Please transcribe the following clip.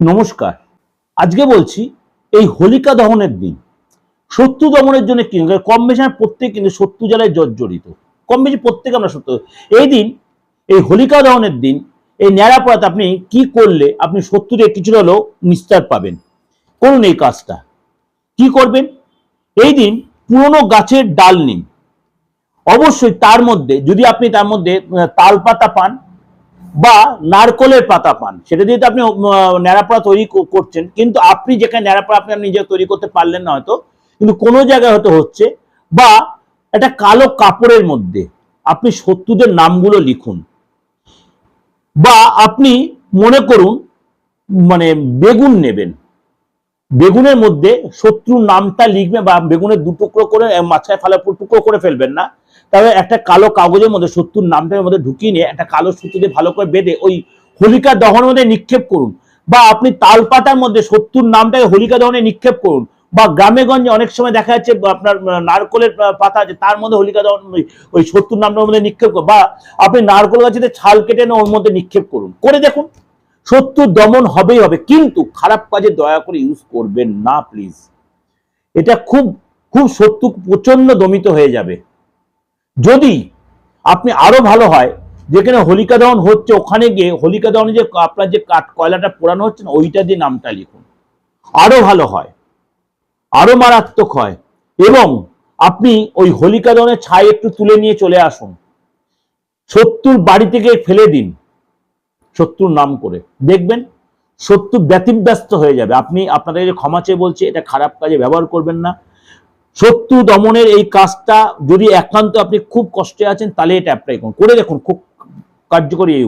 নমস্কার। আজকে বলছি এই হোলিকা দহনের দিন। শত্রু দমনের জন্য কি কম বেশি আমরা প্রত্যেক কিন্তু শত্রু জ্বালায় জর্জরিত কম বেশি প্রত্যেকে আমরা শত্রু এই দিন এই হোলিকা দহনের দিন এই ন্যাড়াপড়াতে আপনি কি করলে আপনি শত্রুদের কিছুটা হলেও নিস্তার পাবেন? করুন এই কাজটা। কি করবেন? এই দিন পুরনো গাছের ডাল নিন। অবশ্যই তার মধ্যে যদি আপনি তার মধ্যে আহ, তাল পাতা পান বা নারকলের পাতা পান। সেটা দিয়ে তো আপনি ন্যাড়াপড়া তৈরি করছেন, কিন্তু আপনি যেখানে ন্যাড়াপড়া আপনি নিজে তৈরি করতে পারলেন না হয়তো, কিন্তু কোনো জায়গায় হয়তো হচ্ছে, বা একটা কালো কাপড়ের মধ্যে আপনি শত্রুদের নামগুলো লিখুন। বা আপনি মনে করুন মানে বেগুন নেবেন। বেগুনের মধ্যে শত্রুর নামটা লিখবেন বা বেগুনের দু টুকরো করে মাঝখানে ফালা টুকরো করে ফেলবেন না। তবে একটা কালো কাগজের মধ্যে, শত্রুর নামটার মধ্যে ঢুকিয়ে নিয়ে একটা কালো সুতো দিয়ে ভালো করে বেঁধে ওই হোলিকা দহনের মধ্যে নিক্ষেপ করুন। বা আপনি তালপাতার মধ্যে শত্রুর নামটাকে হোলিকা দহনে নিক্ষেপ করুন। বা গ্রামে গঞ্জে অনেক সময় দেখা যাচ্ছে আপনার নারকলের পাতা আছে, তার মধ্যে হোলিকা দহন ওই- শত্রুর নামটার মধ্যে নিক্ষেপ করুন। বা আপনি নারকল গাছেতে ছাল কেটে ওর মধ্যে নিক্ষেপ করুন। করে দেখুন। শত্রু দমন হবেই হবে, কিন্তু খারাপ কাজে দয়া করে ইউজ করবেন না প্লিজ এটা খুব খুব শত্রু প্রচণ্ড দমিত হয়ে যাবে। যদি আপনি আরও ভালো হয়, যেখানে হোলিকা দহন হচ্ছে, ওখানে গিয়ে হোলিকা দহনে যে আপনার যে কাঠ, কয়লাটা পোড়ানো হচ্ছে না, ওইটা দিয়ে নামটা লিখুন। আরও ভালো হয়, আরও মারাত্মক হয়, এবং আপনি ওই হোলিকা দহনের ছাই একটু তুলে নিয়ে চলে আসুন। শত্রুর বাড়ি থেকে ফেলে দিন। শত্রুর নাম করে। দেখবেন, শত্রু ব্যতিব্যস্ত হয়ে যাবে। আপনি আপনাদের যে ক্ষমা চেয়ে বলছি, এটা খারাপ কাজে ব্যবহার করবেন না। শত্রু দমনের এই কাজটা যদি একান্ত আপনি খুব কষ্টে আছেন, তাহলে এটা অ্যাপ্লাই করুন। করে দেখুন, খুব কার্যকরী এই